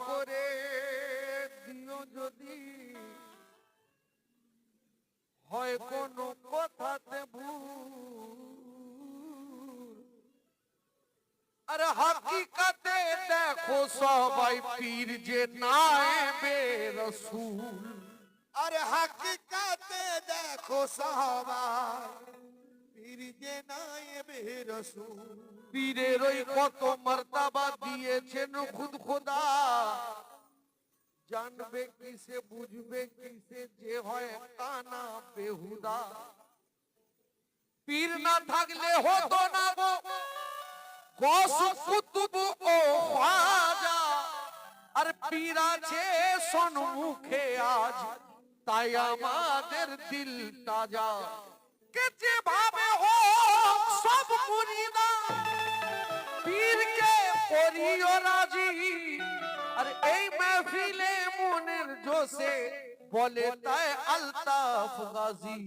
করে দিও যদি হয় কোনো কথাতে ভুল। আরে হাকিকাতে দেখো সবাই পীর যে নায়েবে রসুল। আরে হাকিকাতে দেখো সবাই পীর যে নায়েবে রসুল। পীরের ওই কত মর্তাবা দিয়েছেন খুদ খোদা। জানবে কিসে বুঝবে কিসে যে হয় কানা বেহুদা। পীর না থাকলে হতো না গো। গস কুতুব ও খাজা আর পীর আছে সন্মুখে আজ, তাই আমাদের দিল তাজা। কে যেভাবে হোক সব মুরিদা করিও রাজি। আর এই মাহফিলে মনের জোসে বলে তাই আলতাফ গাজী।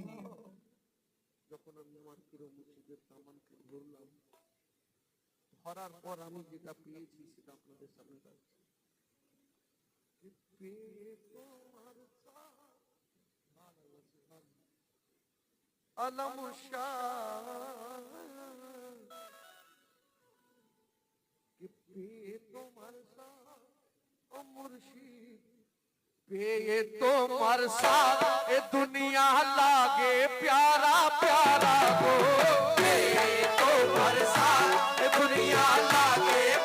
যখন আমি আমার প্রিয় মুর্শিদের দামানকে ধরলাম, ধরার পর আমি যেটা পেয়েছি সেটা আপনাদের সামনে রাখছি আলম শাহ। পেয়ে তোমার ও মুর্শিদ পেয়ে তোমার সা এ দুনিয়া লাগে প্যারা প্যারা গো পেয়ে তোমার সা এ দুনিয়া লাগে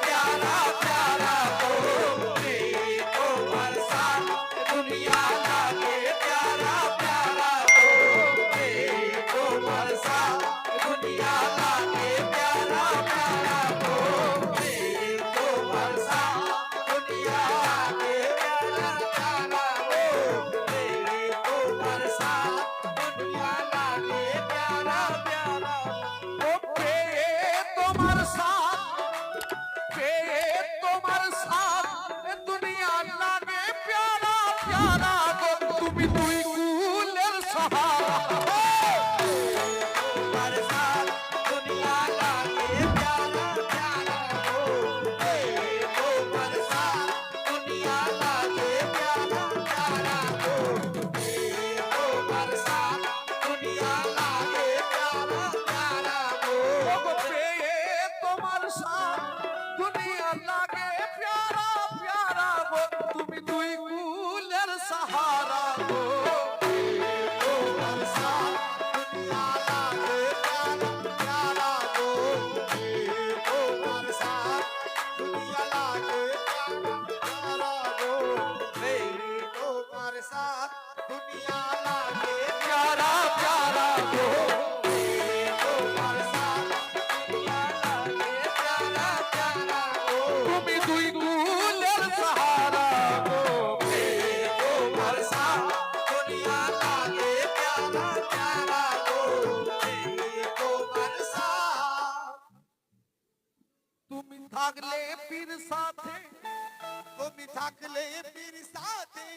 তুমি থাকলে পীর সাথে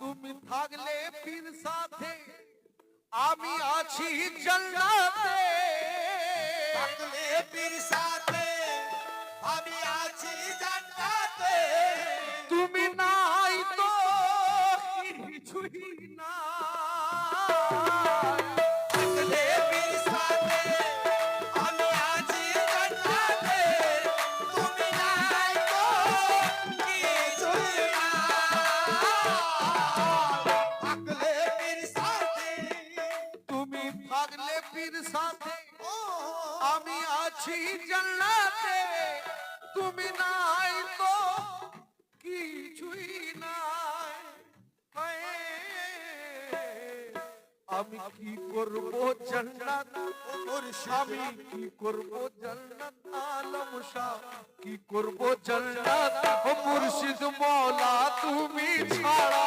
তুমি থাকলে পীর সাথে আমি আছি জান্নাতে থাকলে পীর সাথে আমি আছি জান্নাতে তুমি নাই তো কিছুই পীর সাথে। আমি আছি জান্নাতে। তুমি নাই তো কিছুই নাই। আমি কি করব জান্নাত? আমি কি করব জান্নাত? আলম শাহ কি করব জান্নাত? ও মুর্শিদ মৌলা তুমি ছাড়া।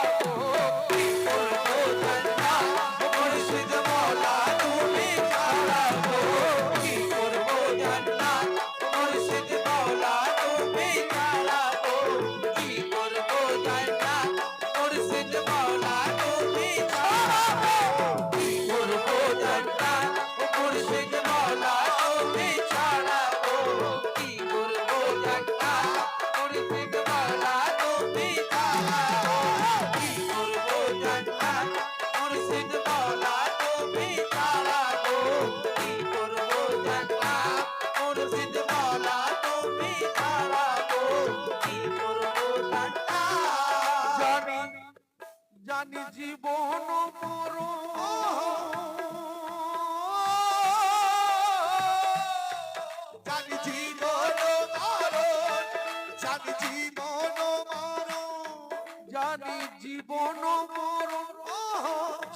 কি করব জান্নাত? ও মুর্শিদ মৌলা তুমি জানি জীবন মরো জানি জীবন মরো জানি জীবন মরো জানি জীবন মরো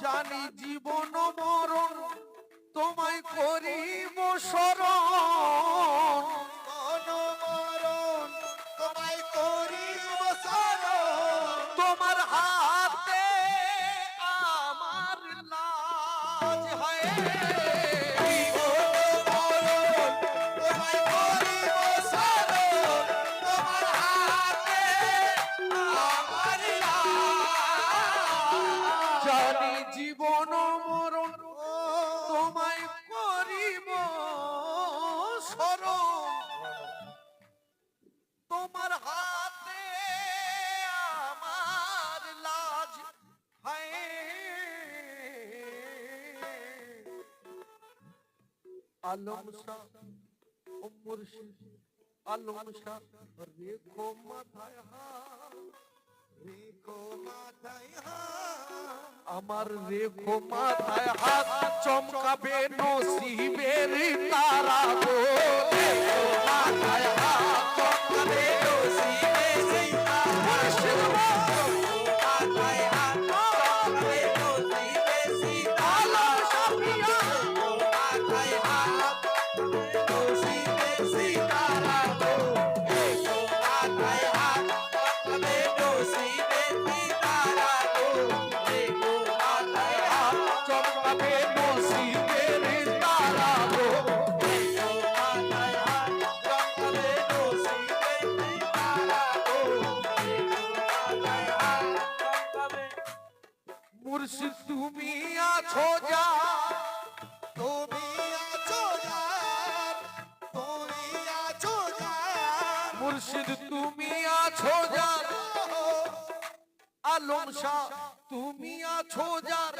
জানি জীবন মরণ। তোমায় করিব স্মরণ হয় আলম শাহ ও মুর্শিদ আলম শাহ। রেখো মাথায় হাত রেখো মাথায় হাত, আমার রেখো মাথায় হাত চমকাবে নসিবের তারা গো। রেখো মাথায় হাত চমকাবে নসিবের আছো যা তুমি আছো যার, তুমি আছো যার। মুর্শিদ তুমি আছো যার আলম শাহ তুমি আছো যার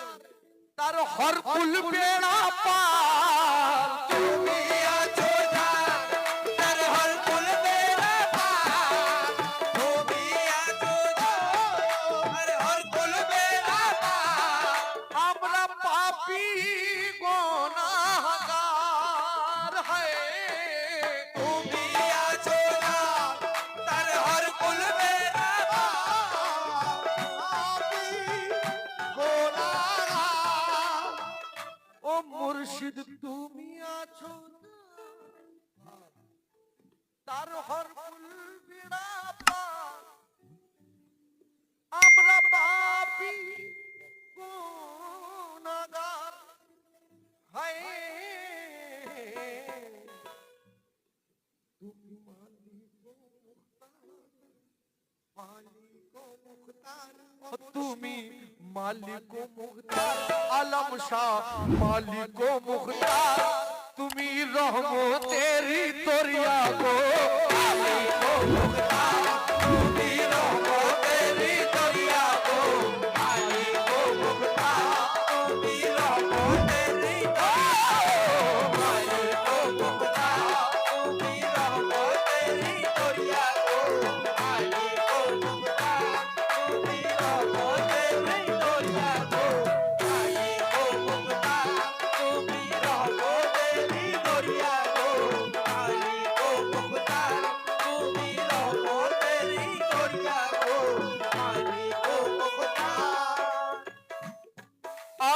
তার হরকুল বেড়া পার। তুমি আছো মুর্শিদ তুমি আছো তার হর ফুল। আমরা পাপি গুনাহগার হায় তুমি মালিক মুখতার আলম শাহ মালিক মুখতার। তুমি রহমতেরি দরিয়া গো মালিক মুখতার।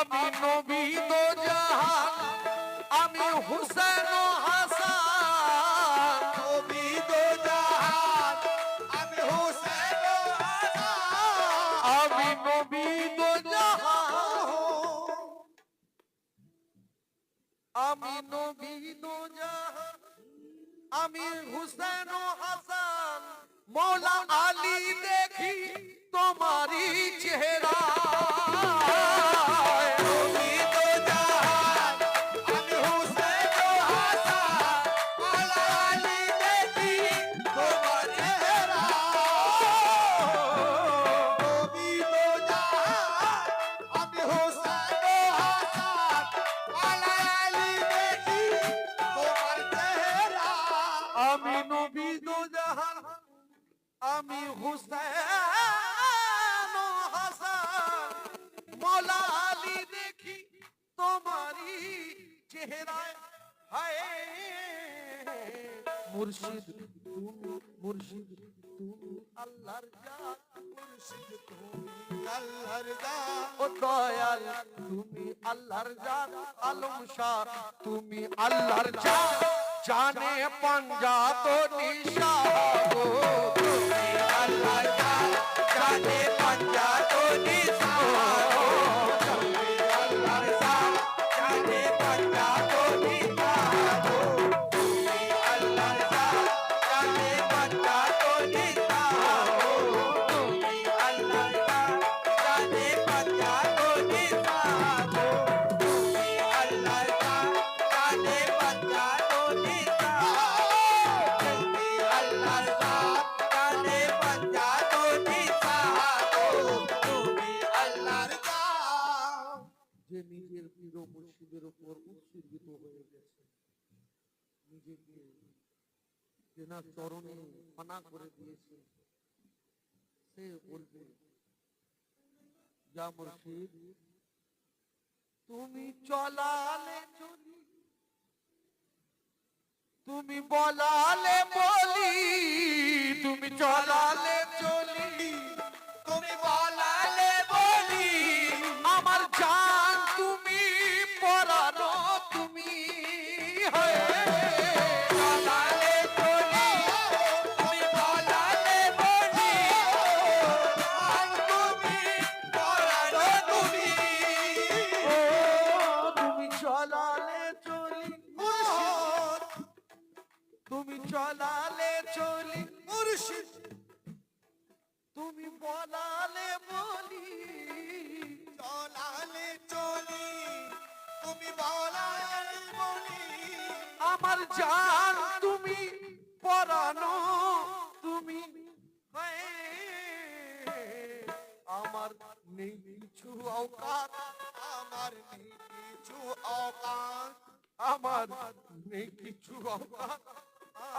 আমি নবী দো জাহান আমি হুসেন হাসান। তো জাহান, আমি হোসেন। আমি নবী জাহান আমি নবী জাহান আমি হুসেন হাসান। মৌলা আলী দেখি তোমারি চেহারা। মুর্শিদ তুমি মুর্শিদ তুমি আল্লাহর জান মুর্শিদ তুমি আল্লাহর জান ও দয়াল, তুমি আল্লাহর জান আলম শাহ, তুমি আল্লাহর জান জানে পাঞ্জা তো নিশা গো, তুমি আল্লাহর জান জানে পাঞ্জা তো নিশা তুমি তেনার চরণে মানা করে দিয়েছে, সে বলবে, যা মুর্শিদ, তুমি চলালে চলি, তুমি বলালে বলি, তুমি চলালে চলি। চলালে চলি মুর্শিদ। তুমি বলালে বলি, চলালে চলি। তুমি বলালে বলি, আমার জান তুমি পরানো, তুমি আমার নেই কিছু অকাত আমার নেই কিছু অকাত আমার নেই কিছু অকাত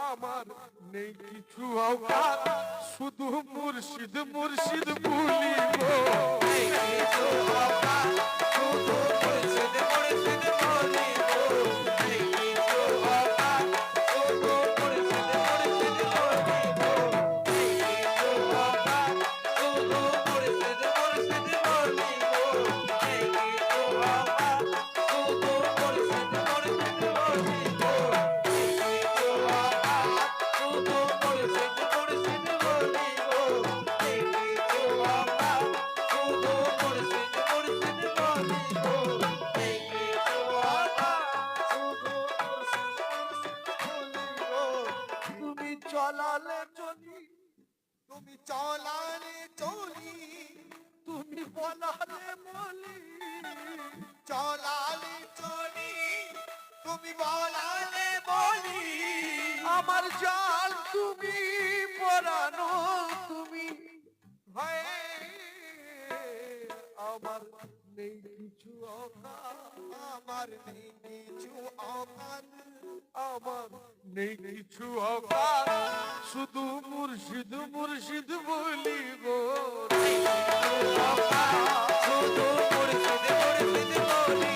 আমার নেই কিছু অকাত শুধু মুর্শিদ মুর্শিদ ভুলিব তুমি চলালে চলি, তুমি বলালে বলি। চলালে চলি, তুমি বলালে বলি। আমার জাল তুমি পরানো আমার নেই কিছু আমার নেই কিছু অকাত শুধু মুর্শিদ মুর্শিদ বলি শুধু মুর্শিদ মুর্শিদ বলি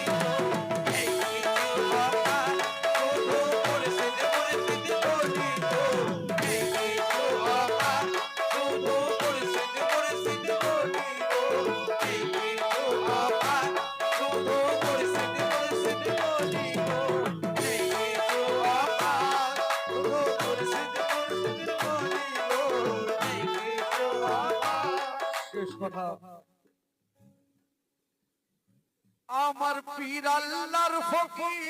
আমার পীর আল্লাহর ফকির।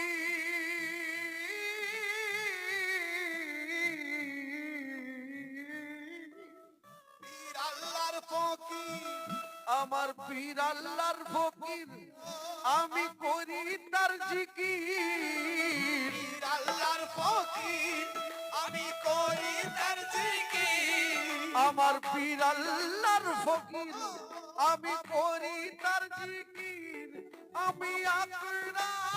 আল্লাহর ফকির। আমার পীর আল্লাহর ফকির। আমি করি তার জিকির। আল্লাহর ফকির। আমি করি তার আমার পীর আল্লাহর ফকির আমি করি তার জিকির। আমি আকরাম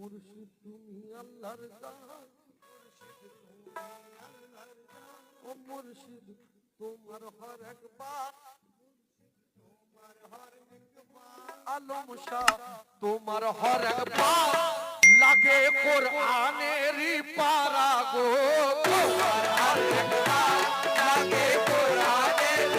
মুর্শিদ তুমি আল্লাহর ও মুর্শিদ, তোমার হর একবার। আলম শাহ, তোমার হর একবার। লাগে কোরআনের পারা গো। লাগে কোরআনের